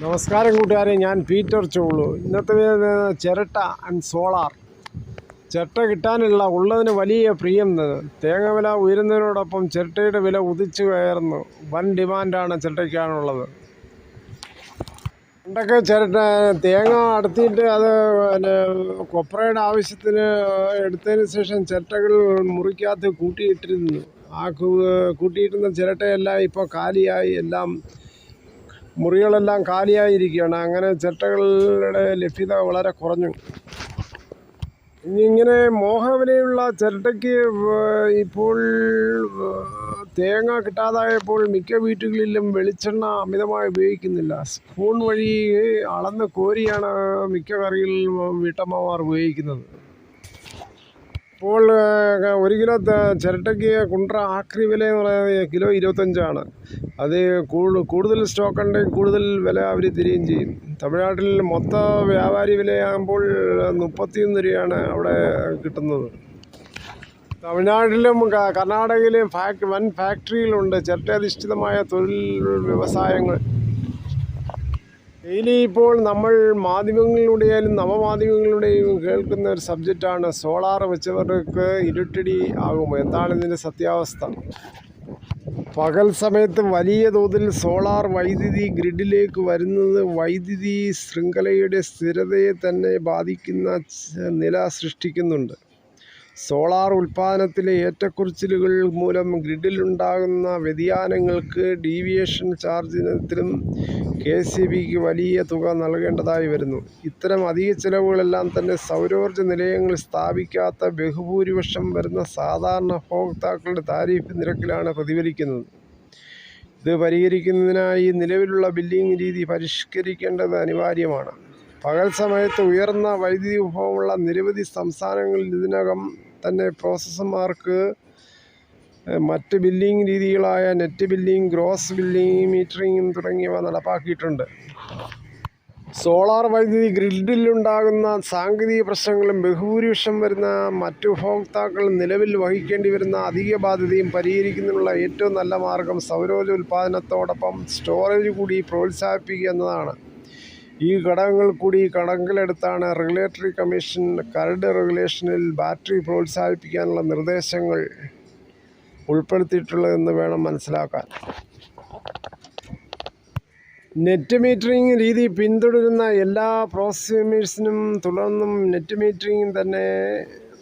നമസ്കാരം കൂട്ടുകാരെ ഞാൻ പീറ്റർ ചോളു ഇന്നത്തെ ചിരട്ട ആൻഡ് സോളാർ ചിരട്ട കിട്ടാനുള്ള ഉള്ളതിന് വലിയ പ്രിയം തേങ്ങ വില ഉയരുന്നതിനോടൊപ്പം ചിരട്ടയുടെ വില ഉദിച്ചു കയറുന്നു. വൻ ഡിമാൻഡാണ് ചിരട്ടയ്ക്കാണുള്ളത്. പണ്ടൊക്കെ ചിരട്ട തേങ്ങ അടുത്തിട്ട് അത് പിന്നെ കൊപ്രയുടെ ആവശ്യത്തിന് എടുത്തതിന് ശേഷം ചിരട്ടകൾ മുറിക്കകത്ത് കൂട്ടിയിട്ടിരുന്നു. ആ കൂട്ടിയിരുന്ന ചിരട്ടയെല്ലാം ഇപ്പോൾ കാലിയായി എല്ലാം മുറികളെല്ലാം കാലിയായിരിക്കുകയാണ്. അങ്ങനെ ചിരട്ടകളുടെ ലഭ്യത വളരെ കുറഞ്ഞു. ഇങ്ങനെ മോഹവിലയുള്ള ചിരട്ടയ്ക്ക് ഇപ്പോൾ തേങ്ങ കിട്ടാതായപ്പോൾ മിക്ക വീട്ടുകളിലും വെളിച്ചെണ്ണ അമിതമായി ഉപയോഗിക്കുന്നില്ല. സ്പൂൺ വഴി അളന്ന് കോരിയാണ് മിക്ക കറികളിലും വീട്ടമ്മമാർ ഉപയോഗിക്കുന്നത്. ഇപ്പോൾ ഒരു കിലോ ചിരട്ടയ്ക്ക് കുണ്ട്ര ആക്രി വില എന്ന് പറയുന്നത് കിലോ ഇരുപത്തഞ്ചാണ്. അത് കൂടു- കൂടുതൽ സ്റ്റോക്ക് ഉണ്ടെങ്കിൽ കൂടുതൽ വില അവർ തിരിയും ചെയ്യും. തമിഴ്നാട്ടിൽ മൊത്ത വ്യാപാരി വിലയാകുമ്പോൾ മുപ്പത്തിയൊന്ന് രൂപയാണ് അവിടെ കിട്ടുന്നത്. തമിഴ്നാട്ടിലും കർണാടകയിലും ഫാക്ട് വൻ ഫാക്ടറികളുണ്ട് ചിരട്ടയധിഷ്ഠിതമായ തൊഴിൽ വ്യവസായങ്ങൾ. ഡെയിലി ഇപ്പോൾ നമ്മൾ മാധ്യമങ്ങളിലൂടെയായാലും നവമാധ്യമങ്ങളിലൂടെയും കേൾക്കുന്ന ഒരു സബ്ജക്റ്റാണ് സോളാർ വെച്ചവർക്ക് ഇരുട്ടടി ആകുമോ? എന്താണ് ഇതിന്റെ സത്യാവസ്ഥ? പകൽ സമയത്ത് വലിയ തോതിൽ സോളാർ വൈദ്യുതി ഗ്രിഡിലേക്ക് വരുന്നത് വൈദ്യുതി ശൃംഖലയുടെ സ്ഥിരതയെ തന്നെ ബാധിക്കുന്ന നില സൃഷ്ടിക്കുന്നുണ്ട്. സോളാർ ഉൽപ്പാദനത്തിലെ ഏറ്റക്കുറിച്ചിലുകൾ മൂലം ഗ്രിഡിലുണ്ടാകുന്ന വ്യതിയാനങ്ങൾക്ക് ഡീവിയേഷൻ ചാർജിനത്തിലും കെ സി ബിക്ക് വലിയ തുക നൽകേണ്ടതായി വരുന്നു. ഇത്തരം അധിക ചിലവുകളെല്ലാം തന്നെ സൗരോർജ നിലയങ്ങൾ സ്ഥാപിക്കാത്ത ബഹുഭൂരിപക്ഷം വരുന്ന സാധാരണ ഉപഭോക്താക്കളുടെ താരിഫ് നിരക്കിലാണ് പ്രതിഫലിക്കുന്നത്. ഇത് പരിഹരിക്കുന്നതിനായി നിലവിലുള്ള ബില്ലിംഗ് രീതി പരിഷ്കരിക്കേണ്ടത് അനിവാര്യമാണ്. പകൽ സമയത്ത് ഉയർന്ന വൈദ്യുതി ഉപഭോഗമുള്ള നിരവധി സംസ്ഥാനങ്ങളിൽ ഇതിനകം തന്നെ പ്രോസസ്സർമാർക്ക് മറ്റ് billing രീതികളായ net billing gross billing metering തുടങ്ങിയവ നടപ്പാക്കിയിട്ടുണ്ട്. സോളാർ വൈദ്യുതി ഗ്രിഡിലുണ്ടാകുന്ന സാങ്കേതിക പ്രശ്നങ്ങളും ബഹുഭൂരിപക്ഷം വരുന്ന മറ്റു ഉപഭോക്താക്കൾ നിലവിൽ വഹിക്കേണ്ടി വരുന്ന അധിക ബാധ്യതയും പരിഹരിക്കുന്നതിനുള്ള ഏറ്റവും നല്ല മാർഗം സൗരോർജ ഉൽപ്പാദനത്തോടൊപ്പം സ്റ്റോറേജ് കൂടി പ്രോത്സാഹിപ്പിക്കുക എന്നതാണ്. ഈ ഘടകങ്ങൾ കൂടി കണക്കിലെടുത്താണ് റെഗുലേറ്ററി കമ്മീഷൻ കരട് റെഗുലേഷനിൽ ബാറ്ററി പ്രോത്സാഹിപ്പിക്കാനുള്ള നിർദ്ദേശങ്ങൾ ഉൾപ്പെടുത്തിയിട്ടുള്ളതെന്ന് വേണം മനസ്സിലാക്കാൻ. നെറ്റ് മീറ്ററിംഗ് രീതി പിന്തുടരുന്ന എല്ലാ പ്രോസ്യൂമേഴ്സിനും തുടർന്നും നെറ്റ് മീറ്ററിംഗ് തന്നെ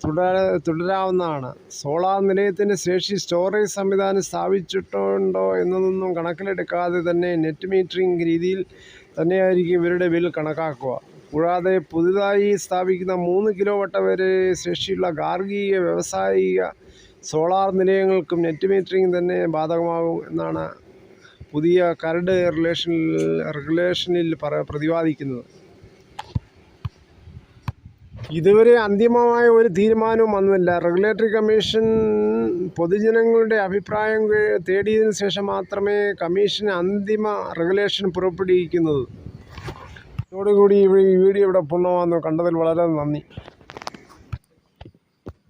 തുടര തുടരാവുന്നതാണ്. സോളാർ നിലയത്തിന്റെ ശേഷി സ്റ്റോറേജ് സംവിധാനം സ്ഥാപിച്ചിട്ടുണ്ടോ എന്നതൊന്നും കണക്കിലെടുക്കാതെ തന്നെ നെറ്റ് മീറ്ററിംഗ് രീതിയിൽ തന്നെയായിരിക്കും ഇവരുടെ ബിൽ കണക്കാക്കുക. കൂടാതെ പുതുതായി സ്ഥാപിക്കുന്ന മൂന്ന് കിലോ വട്ട വരെ ശേഷിയുള്ള ഗാർഹിക വ്യാവസായിക സോളാർ നിലയങ്ങൾക്കും നെറ്റ് മീറ്ററിംഗ് തന്നെ ബാധകമാകും എന്നാണ് പുതിയ കരട് റിലേഷൻ റെഗുലേഷനിൽ പറ പ്രതിപാദിക്കുന്നത്. ഇതുവരെ അന്തിമമായ ഒരു തീരുമാനവും വന്നില്ല. റെഗുലേറ്ററി കമ്മീഷൻ പൊതുജനങ്ങളുടെ അഭിപ്രായം തേടിയതിനു ശേഷം മാത്രമേ കമ്മീഷൻ അന്തിമ റെഗുലേഷൻ പുറപ്പെടുവിക്കുന്നത്. ഇതോടുകൂടി ഈ വീഡിയോ ഇവിടെ പൂർണമാകുന്നു. കണ്ടതിൽ വളരെ നന്ദി.